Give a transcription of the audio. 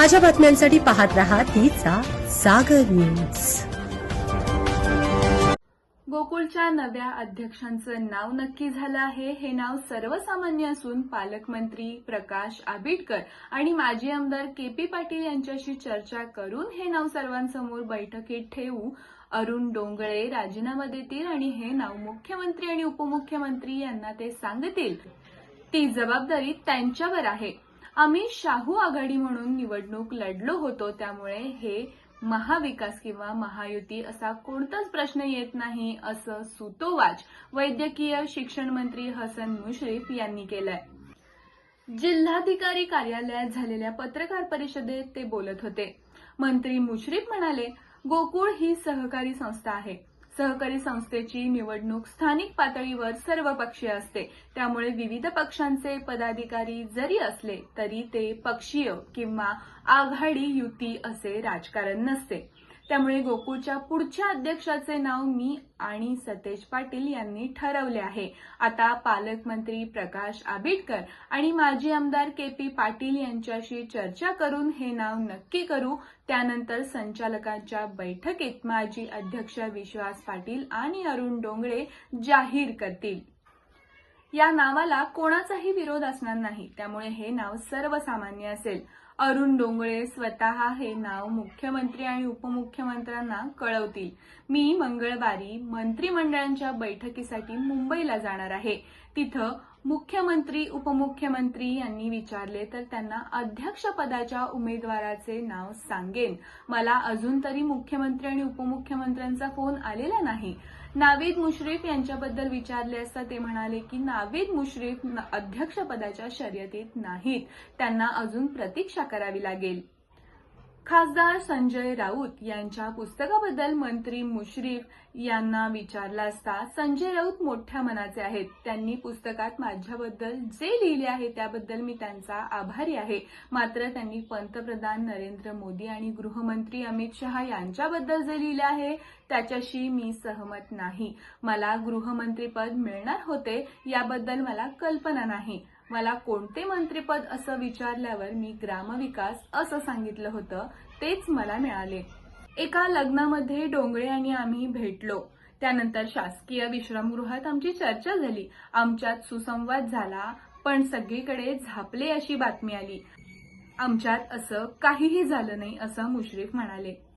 ताज्या बातम्यांसाठी पाहत रहा तिचा सागर न्यूज. गोकुळच्या नव्या अध्यक्षांचं नाव नक्की झालं आहे. हे नाव सर्वसामान्य असून पालकमंत्री प्रकाश आंबेडकर आणि माजी आमदार के पी पाटील यांच्याशी चर्चा करून हे नाव सर्वांसमोर बैठकीत ठेवू. अरुण डोंगळे राजीनामा देतील आणि हे नाव मुख्यमंत्री आणि उपमुख्यमंत्री यांना ते सांगतील. ती जबाबदारी त्यांच्यावर आहे. आम्ही शाहू आघाडी म्हणून निवडणूक लढलो होतो त्यामुळे हे महाविकास किंवा महायुती असा कोणताच प्रश्न येत नाही असं सुतोवाच वैद्यकीय शिक्षण मंत्री हसन मुश्रीफ यांनी केलंय. जिल्हाधिकारी कार्यालयात झालेल्या पत्रकार परिषदेत ते बोलत होते. मंत्री मुश्रीफ म्हणाले गोकुळ ही सहकारी संस्था आहे. सहकारी संस्थेची निवडणूक स्थानिक पातळीवर सर्व पक्षीय असते. त्यामुळे विविध पक्षांचे पदाधिकारी जरी असले तरी ते पक्षीय किंवा आघाडी युती असे राजकारण नसते. त्यामुळे गोकुळच्या पुढच्या अध्यक्षाचे नाव मी आणि सतेज पाटील यांनी ठरवले आहे. आता पालकमंत्री प्रकाश आंबेडकर आणि माजी आमदार के पी पाटील यांच्याशी चर्चा करून हे नाव नक्की करू. त्यानंतर संचालकांच्या बैठकीत माजी अध्यक्ष विश्वास पाटील आणि अरुण डोंगरे जाहीर करतील. या नावाला कोणाचाही विरोध असणार नाही. त्यामुळे हे नाव सर्वसामान्य असेल. अरुण डोंगळे स्वतः हे नाव मुख्यमंत्री आणि उपमुख्यमंत्र्यांना कळवतील. मी मंगळवारी मंत्रिमंडळांच्या बैठकीसाठी मुंबईला जाणार आहे. तिथं मुख्यमंत्री उपमुख्यमंत्री यांनी विचारले तर त्यांना अध्यक्षपदाच्या उमेदवाराचे नाव सांगेन. मला अजून तरी मुख्यमंत्री आणि उपमुख्यमंत्र्यांचा फोन आलेला नाही. नावेद मुश्रीफ यांच्याबद्दल विचारले असता ते म्हणाले की नावेद मुश्रीफ अध्यक्षपदाच्या शर्यतीत नाहीत. त्यांना अजून प्रतीक्षा करावी लागेल. खासदार संजय राऊत यांच्या पुस्तकाबद्दल मंत्री मुश्रीफ यांना विचारला असता संजय राऊत मोठ्या मनाचे आहेत. त्यांनी पुस्तकात माझ्याबद्दल जे लिहिले आहे त्याबद्दल मी त्यांचा आभारी आहे. मात्र त्यांनी पंतप्रधान नरेंद्र मोदी आणि गृहमंत्री अमित शहा यांच्याबद्दल जे लिहिले आहे त्याच्याशी मी सहमत नाही. मला गृहमंत्रीपद मिळणार होते याबद्दल मला कल्पना नाही. मला कोणते मंत्रीपद असं विचारल्यावर मी ग्रामविकास असं सांगितलं होतं तेच मला मिळाले. एका लग्नामध्ये डोंगळे आणि आम्ही भेटलो. त्यानंतर शासकीय विश्रामगृहात आमची चर्चा झाली. आमच्यात सुसंवाद झाला पण सगळीकडे झापले अशी बातमी आली. आमच्यात असं काहीही झालं नाही असं मुश्रीफ म्हणाले.